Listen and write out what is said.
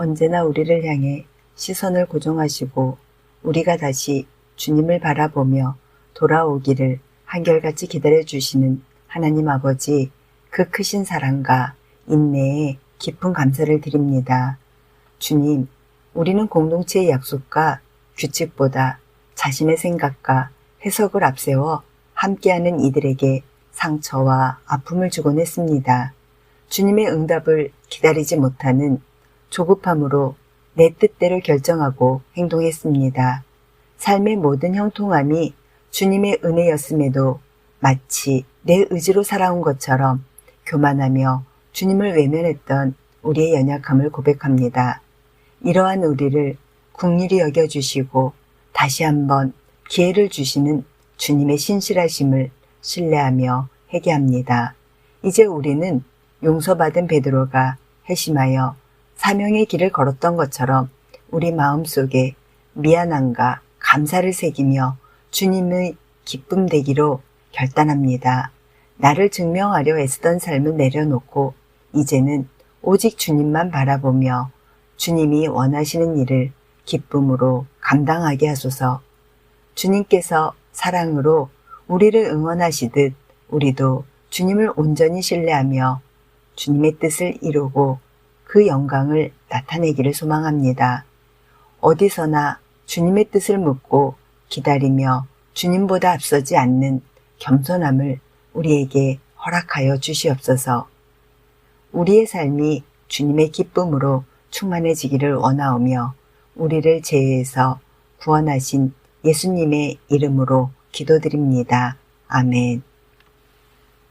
언제나 우리를 향해 시선을 고정하시고 우리가 다시 주님을 바라보며 돌아오기를 한결같이 기다려주시는 하나님 아버지 그 크신 사랑과 인내에 깊은 감사를 드립니다. 주님, 우리는 공동체의 약속과 규칙보다 자신의 생각과 해석을 앞세워 함께하는 이들에게 상처와 아픔을 주곤 했습니다. 주님의 응답을 기다리지 못하는 조급함으로 내 뜻대로 결정하고 행동했습니다. 삶의 모든 형통함이 주님의 은혜였음에도 마치 내 의지로 살아온 것처럼 교만하며 주님을 외면했던 우리의 연약함을 고백합니다. 이러한 우리를 국률이 여겨주시고 다시 한번 기회를 주시는 주님의 신실하심을 신뢰하며 회개합니다. 이제 우리는 용서받은 베드로가 회심하여 사명의 길을 걸었던 것처럼 우리 마음 속에 미안함과 감사를 새기며 주님의 기쁨 되기로 결단합니다. 나를 증명하려 애쓰던 삶을 내려놓고 이제는 오직 주님만 바라보며 주님이 원하시는 일을 기쁨으로 감당하게 하소서. 주님께서 사랑으로 우리를 응원하시듯 우리도 주님을 온전히 신뢰하며 주님의 뜻을 이루고 그 영광을 나타내기를 소망합니다. 어디서나 주님의 뜻을 묻고 기다리며 주님보다 앞서지 않는 겸손함을 우리에게 허락하여 주시옵소서. 우리의 삶이 주님의 기쁨으로 충만해지기를 원하오며 우리를 죄에서 구원하신 예수님의 이름으로 기도드립니다. 아멘.